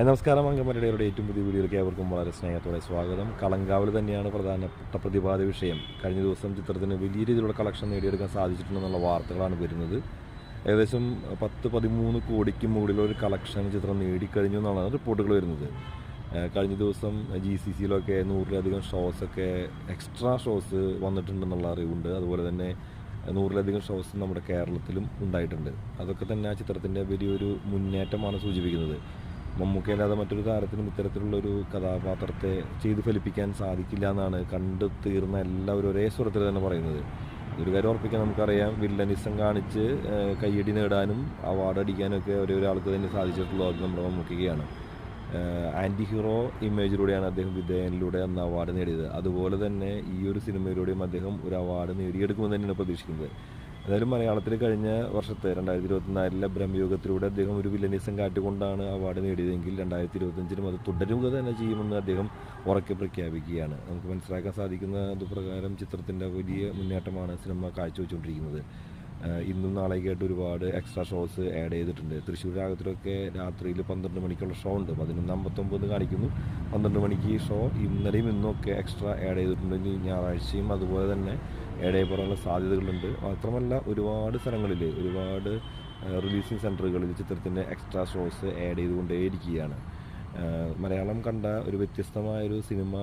നമസ്കാരം അങ്കമരയുടെ ഏറ്റവും പുതിയ വീഡിയോയിലേക്ക് ഏവർക്കും വളരെ സ്നേഹത്തോടെ സ്വാഗതം. കളങ്കാവൽ തന്നെയാണ് പ്രധാനപ്പെട്ട പ്രതിപാദ്യ വിഷയം. കഴിഞ്ഞ ദിവസം ചിത്രത്തിന് വലിയ രീതിയിലുള്ള കളക്ഷൻ നേടിയെടുക്കാൻ സാധിച്ചിട്ടുണ്ടെന്നുള്ള വാർത്തകളാണ് വരുന്നത്. ഏകദേശം പത്ത് പതിമൂന്ന് കോടിക്ക് മുകളിലൊരു കളക്ഷൻ ചിത്രം നേടിക്കഴിഞ്ഞു എന്നുള്ളതാണ് റിപ്പോർട്ടുകൾ വരുന്നത്. കഴിഞ്ഞ ദിവസം ജി സി സിയിലൊക്കെ നൂറിലധികം ഷോസൊക്കെ എക്സ്ട്രാ ഷോസ് വന്നിട്ടുണ്ടെന്നുള്ള അറിവുണ്ട്. അതുപോലെ തന്നെ നൂറിലധികം ഷോസ് നമ്മുടെ കേരളത്തിലും ഉണ്ടായിട്ടുണ്ട്. അതൊക്കെ തന്നെ ആ ചിത്രത്തിന്റെ വലിയൊരു മുന്നേറ്റമാണ് സൂചിപ്പിക്കുന്നത്. മമ്മൂക്കയല്ലാതെ മറ്റൊരു താരത്തിനും ഇത്തരത്തിലുള്ളൊരു കഥാപാത്രത്തെ ചെയ്ത് ഫലിപ്പിക്കാൻ സാധിക്കില്ല എന്നാണ് കണ്ടു തീർന്ന എല്ലാവരും ഒരേ സ്വരത്തിൽ തന്നെ പറയുന്നത്. ഒരു കാര്യം ഉറപ്പിക്കാൻ നമുക്കറിയാം വില്ലനിസം കാണിച്ച് കയ്യടി നേടാനും അവാർഡ് അടിക്കാനൊക്കെ ഒരേ ഒരാൾക്ക് തന്നെ സാധിച്ചിട്ടുള്ളത് അത് നമ്മുടെ മമ്മൂക്കയാണ് ആന്റി ഹീറോ ഇമേജിലൂടെയാണ് അദ്ദേഹം വിധേയനിലൂടെ അന്ന് അവാർഡ് നേടിയത്. അതുപോലെ തന്നെ ഈ ഒരു സിനിമയിലൂടെയും അദ്ദേഹം ഒരു അവാർഡ് നേടിയെടുക്കുമെന്ന് തന്നെയാണ് പ്രതീക്ഷിക്കുന്നത്. എന്തായാലും മലയാളത്തിൽ കഴിഞ്ഞ വർഷത്തെ രണ്ടായിരത്തി ഇരുപത്തിനാലിലെ ബ്രഹ്മയോഗത്തിലൂടെ അദ്ദേഹം ഒരു വില്ലനീസം കാട്ടിക്കൊണ്ടാണ് അവാർഡ് നേടിയതെങ്കിൽ രണ്ടായിരത്തി ഇരുപത്തഞ്ചിലും അത് തുടരുക തന്നെ ചെയ്യുമെന്ന് അദ്ദേഹം ഉറക്കെ പ്രഖ്യാപിക്കുകയാണ്. നമുക്ക് മനസ്സിലാക്കാൻ സാധിക്കുന്ന അതുപ്രകാരം ചിത്രത്തിന്റെ വലിയ മുന്നേറ്റമാണ് സിനിമ കാഴ്ചവെച്ചുകൊണ്ടിരിക്കുന്നത്. ഇന്നും നാളേക്കായിട്ട് ഒരുപാട് എക്സ്ട്രാ ഷോസ് ആഡ് ചെയ്തിട്ടുണ്ട്. തൃശ്ശൂർ രാഗത്തിലൊക്കെ രാത്രിയിൽ പന്ത്രണ്ട് മണിക്കുള്ള ഷോ ഉണ്ട്. പതിനൊന്ന് അമ്പത്തൊമ്പത് കാണിക്കുന്നു. പന്ത്രണ്ട് മണിക്ക് ഷോ ഇന്നലെയും ഇന്നൊക്കെ എക്സ്ട്രാ ആഡ് ചെയ്തിട്ടുണ്ട്. ഇനി ഞായറാഴ്ചയും അതുപോലെ തന്നെ ആഡ് ചെയ്യപ്പെടാനുള്ള സാധ്യതകളുണ്ട്. മാത്രമല്ല ഒരുപാട് സ്ഥലങ്ങളിൽ ഒരുപാട് റിലീസിങ് സെന്ററുകളിൽ ചിത്രത്തിന്റെ എക്സ്ട്രാ ഷോസ് ആഡ് ചെയ്തുകൊണ്ടേയിരിക്കുകയാണ്. മലയാളം കണ്ട ഒരു വ്യത്യസ്തമായൊരു സിനിമ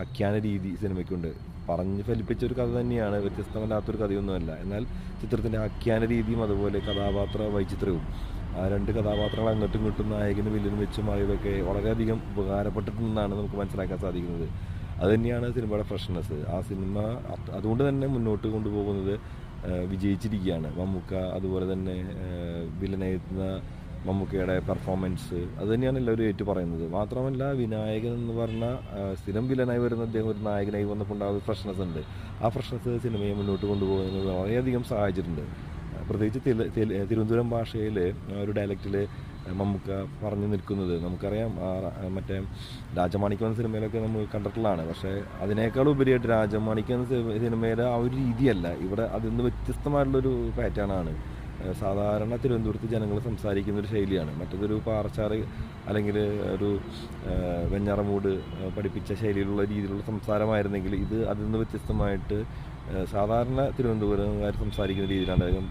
ആഖ്യാന രീതി സിനിമയ്ക്കുണ്ട്. പറഞ്ഞ് ഫലിപ്പിച്ച ഒരു കഥ തന്നെയാണ് വ്യത്യസ്തമല്ലാത്തൊരു കഥയൊന്നുമല്ല. എന്നാൽ ചിത്രത്തിന്റെ ആഖ്യാന രീതിയും അതുപോലെ കഥാപാത്ര വൈചിത്രവും ആ രണ്ട് കഥാപാത്രങ്ങൾ അങ്ങോട്ടും ഇങ്ങോട്ടും നായകനും വില്ലനും വെച്ച് മാറിയതൊക്കെ വളരെയധികം ഉപകാരപ്പെട്ടിട്ടുണ്ടെന്നാണ് നമുക്ക് മനസ്സിലാക്കാൻ സാധിക്കുന്നത്. അതുതന്നെയാണ് സിനിമയുടെ ഫ്രഷ്നെസ്. ആ സിനിമ അതുകൊണ്ട് തന്നെ മുന്നോട്ട് കൊണ്ടുപോകുന്നത് വിജയിച്ചിരിക്കുകയാണ്. മമ്മൂക്ക അതുപോലെ തന്നെ വില്ലനെത്തുന്ന മമ്മൂക്കയുടെ പെർഫോമൻസ് അത് തന്നെയാണ് എല്ലാവരും ഏറ്റു പറയുന്നത്. മാത്രമല്ല വിനായകൻ എന്ന് പറഞ്ഞ ആ, സ്ഥിരം വില്ലനായി വരുന്ന അദ്ദേഹം ഒരു നായകനായി വന്നപ്പോൾ ഉണ്ടാകുന്ന ഫ്രഷ്നെസ് ഉണ്ട്. ആ ഫ്രഷ്നെസ് സിനിമയെ മുന്നോട്ട് കൊണ്ടുപോകുന്നത് വളരെയധികം സഹായിച്ചിട്ടുണ്ട്. പ്രത്യേകിച്ച് തിരുവനന്തപുരം ഭാഷയിൽ ഒരു ഡയലക്റ്റിൽ മമ്മൂക്ക പറഞ്ഞു നിൽക്കുന്നത്. നമുക്കറിയാം മറ്റേ രാജമാണിക്യം സിനിമയിലൊക്കെ നമ്മൾ കണ്ടിട്ടുള്ളതാണ്. പക്ഷേ അതിനേക്കാൾ ഉപരിയായിട്ട് രാജമാണിക്യം സിനിമയുടെ ആ ഒരു രീതിയല്ല. ഇവിടെ അതിൽ നിന്ന് വ്യത്യസ്തമായിട്ടുള്ളൊരു ഏഹ് സാധാരണ തിരുവനന്തപുരത്ത് ജനങ്ങൾ സംസാരിക്കുന്ന ഒരു ശൈലിയാണ്. മറ്റതൊരു പാറച്ചാറ് അല്ലെങ്കിൽ ഒരു വെഞ്ഞാറമൂട് പഠിപ്പിച്ച ശൈലിയിലുള്ള രീതിയിലുള്ള സംസാരമായിരുന്നെങ്കിൽ ഇത് അതിൽ നിന്ന് വ്യത്യസ്തമായിട്ട് സാധാരണ തിരുവനന്തപുരംകാർ സംസാരിക്കുന്ന രീതിയിലാണ് അദ്ദേഹം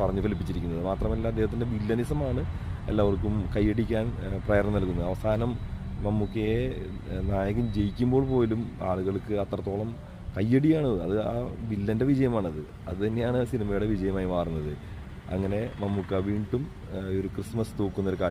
പറഞ്ഞു ഫലിപ്പിച്ചിരിക്കുന്നത്. മാത്രമല്ല അദ്ദേഹത്തിന്റെ വില്ലനിസമാണ് എല്ലാവർക്കും കൈയടിക്കാൻ പ്രേരണ നൽകുന്നത്. അവസാനം മമ്മൂക്കയെ നായകൻ ജയിക്കുമ്പോൾ പോലും ആളുകൾക്ക് അത്രത്തോളം കയ്യടിയാണ് അത് ആ വില്ലന്റെ വിജയമാണത്. അത് തന്നെയാണ് സിനിമയുടെ വിജയമായി മാറുന്നത്. അങ്ങനെ മമ്മൂക്ക വീണ്ടും ഒരു ക്രിസ്മസ് തൂക്കുന്ന ഒരു കാഴ്ച